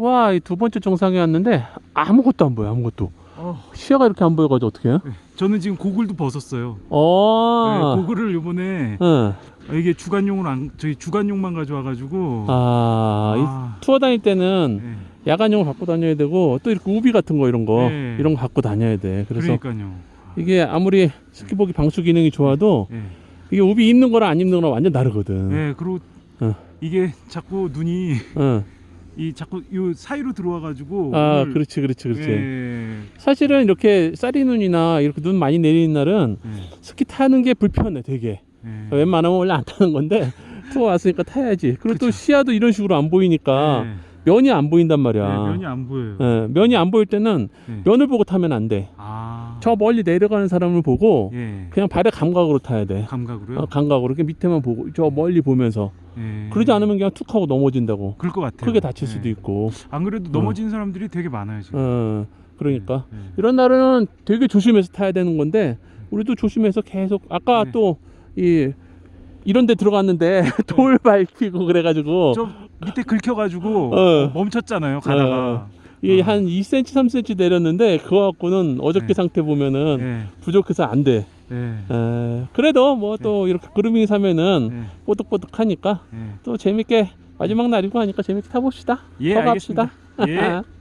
와, 이 두 번째 정상에 왔는데 아무것도 안 보여, 아무것도. 어, 시야가 이렇게 안 보여가지고 어떻게 해요? 저는 지금 고글도 벗었어요. 네, 어, 고글을 요번에 응. 이게 주간용으로 안 저희 주간용만 가져와가지고 아, 이 아, 투어 다닐 때는 네. 야간용을 갖고 다녀야 되고 또 이렇게 우비 같은 거 이런 거 네. 이런 거 갖고 다녀야 돼. 그래서 그러니까요. 이게 아무리 스키복이 방수 기능이 좋아도 네. 이게 우비 입는 거랑 안 입는 거랑 완전 다르거든. 네, 그리고 어. 이게 자꾸 눈이 응. 이 자꾸 요 사이로 들어와 가지고 아, 오늘- 그렇지, 그렇지, 그렇지. 네. 사실은 이렇게 쌀이 눈이나 이렇게 눈 많이 내리는 날은 네. 스키 타는 게 불편해, 되게. 네. 웬만하면 원래 안 타는 건데 투어 왔으니까 타야지. 그리고 또 그쵸. 시야도 이런 식으로 안 보이니까 네. 면이 안 보인단 네, 말이야. 면이 안 보여요. 예, 면이 안 보일 때는 네. 면을 보고 타면 안 돼. 아, 저 멀리 내려가는 사람을 보고 예, 그냥 발의 감각으로 타야 돼. 감각으로요. 어, 감각으로 이렇게 밑에만 보고 저 멀리 보면서 예. 그러지 않으면 그냥 툭 하고 넘어진다고. 그럴 것 같아요. 크게 다칠 예. 수도 있고. 안 그래도 넘어진 사람들이 되게 많아요 지금. 어, 그러니까 네. 이런 날은 되게 조심해서 타야 되는 건데 우리도 조심해서 계속 아까 네. 또이 이런 데 들어갔는데 돌 밟히고 그래가지고 저 밑에 긁혀가지고 어. 멈췄잖아요 가다가. 이게 어. 한 2cm, 3cm 내렸는데 그거 갖고는 어저께 네. 상태 보면은 예, 부족해서 안 돼. 예, 에, 그래도 뭐 또 이렇게 그루밍 사면은 예, 뽀득뽀득하니까 예. 또 재밌게 마지막 날이고 하니까 재밌게 타봅시다. 예, 더 갑시다. 알겠습니다. 예.